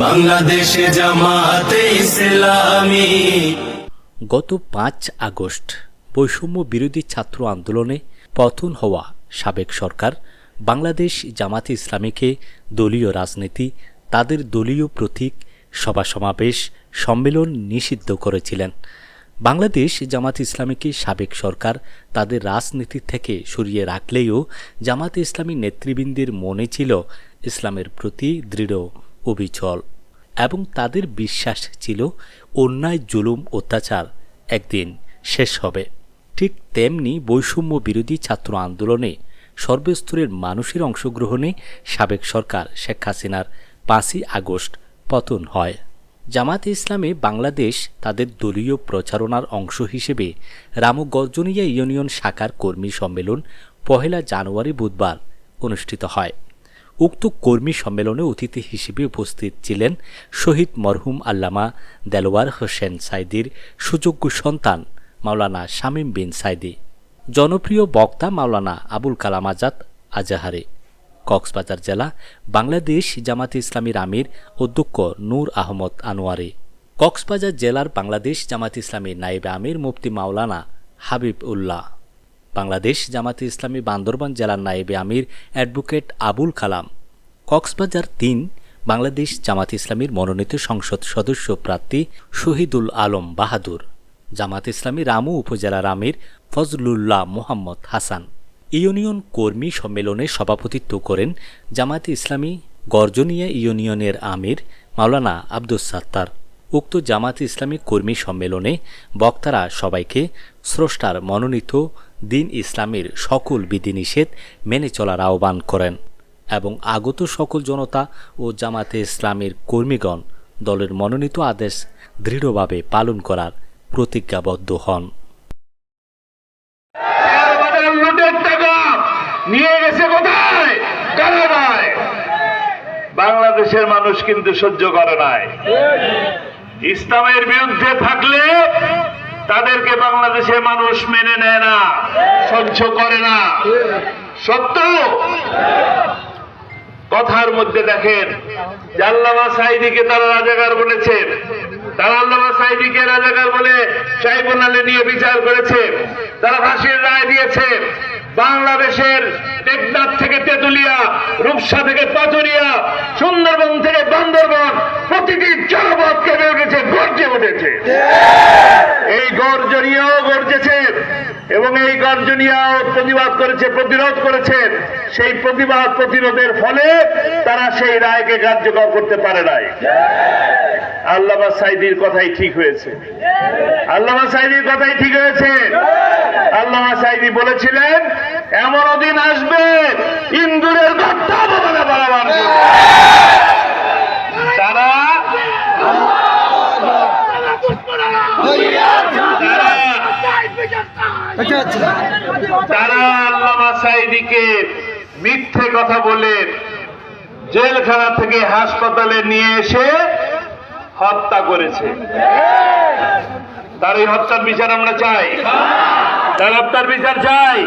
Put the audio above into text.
বাংলাদেশে জামাতে ইসলামী। গত পাঁচ আগস্ট বৈষম্য বিরোধী ছাত্র আন্দোলনে পতন হওয়া সাবেক সরকার বাংলাদেশ জামাতে ইসলামীকে দলীয় রাজনীতি, তাদের দলীয় প্রতীক সভা সমাবেশ, সম্মেলন নিষিদ্ধ করেছিলেন। বাংলাদেশ জামাত ইসলামীকে সাবেক সরকার তাদের রাজনীতি থেকে সরিয়ে রাখলেও জামাতে ইসলামী নেতৃবৃন্দের মনে ছিল ইসলামের প্রতি দৃঢ় অবিচল এবং তাদের বিশ্বাস ছিল অন্যায়, জুলুম, অত্যাচার একদিন শেষ হবে। ঠিক তেমনি বৈষম্য বিরোধী ছাত্র আন্দোলনে সর্বস্তরের মানুষের অংশগ্রহণে সাবেক সরকার শেখ হাসিনার পাঁচই আগস্ট পতন হয়। জামাতে ইসলামে বাংলাদেশ তাদের দলীয় প্রচারণার অংশ হিসেবে রামগর্জনিয়া ইউনিয়ন শাখার কর্মী সম্মেলন পহেলা জানুয়ারি বুধবার অনুষ্ঠিত হয়। উক্ত কর্মী সম্মেলনে অতিথি হিসেবে উপস্থিত ছিলেন শহীদ মরহুম আল্লামা দেলোয়ার হোসেন সাইদির সুযোগ্য সন্তান মাওলানা শামীম বিন সাইদি, জনপ্রিয় বক্তা মাওলানা আবুল কালাম আজাদ আজাহারে, কক্সবাজার জেলা বাংলাদেশ জামাতে ইসলামীর আমির অধ্যক্ষ নূর আহমদ আনোয়ারে, কক্সবাজার জেলার বাংলাদেশ জামাতে ইসলামীর নায়েবে আমির মুফতি মাওলানা হাবিব উল্লাহ বাংলাদেশ জামাতে ইসলামী বান্দরবান জেলার নায়েবে আমির অ্যাডভোকেট আবুল কালাম। কক্সবাজার তিন, বাংলাদেশ জামাত ইসলামীর মনোনীত সংসদ সদস্য প্রার্থী শহীদুল আলম বাহাদুর। জামাত ইসলামী রামু উপজেলার আমির ফজলুল্লাহ মোহাম্মদ হাসান। ইউনিয়ন কর্মী সম্মেলনে সভাপতিত্ব করেন জামাতে ইসলামী গর্জনিয়া ইউনিয়নের আমির মাওলানা আব্দুস সাত্তার। উক্ত জামাতে ইসলামী কর্মী সম্মেলনে বক্তারা সবাইকে স্রষ্টার মনোনীত দিন ইসলামের সকল বিধিনিষেধ মেনে চলার আহ্বান করেন এবং আগত সকল জনতা ও জামাতে ইসলামের কর্মীগণ দলের মনোনীত আদেশ দৃঢ়ভাবে পালন করার প্রতিজ্ঞাবদ্ধ হন। বাংলাদেশের মানুষ কিন্তু সহ্য করে নাই। ইসলামের বিরুদ্ধে থাকলে তাদেরকে বাংলাদেশের মানুষ মেনে নেয় না সহ্য করে না। সত্য? কথার মধ্যে দেখেন যে আল্লামা সাইদিকে তারা রাজাকার বলেছেন। তারা আল্লামা সাইদিকে রাজাকার বলে আলী নিয়ে বিচার করেছে। তারা ফাঁসির রায় দিয়েছে। বাংলাদেশের টেকনাথ থেকে তেতুলিয়া রূপসা থেকে পাতুরিয়া সুন্দরবন থেকে বান্দরবন প্রতিটি জনপদ কেঁপে উঠেছে গর্জে উঠেছে। এই এবং এই গর্জনীয় প্রতিবাদ করেছে, প্রতিরোধ করেছেন সেই প্রতিবাদ, প্রতিরোধের ফলে তারা সেই রায়কে কার্যকর করতে পারে নাই। আল্লামা সাইদির কথাই ঠিক হয়েছে। আল্লামা সাইদির কথাই ঠিক হয়েছে। আল্লামা সাইদি বলেছিলেন, এমন দিন আসবে, ইন্দুরের ঘরটা তারা তারা আল্লামা সাইদিকে মিথ্যে কথা বলে জেলখানা থেকে হাসপাতালে নিয়ে এসে হত্যা করেছে। তার এই হত্যার বিচার আমরা চাই। তার হত্যার বিচার চাই।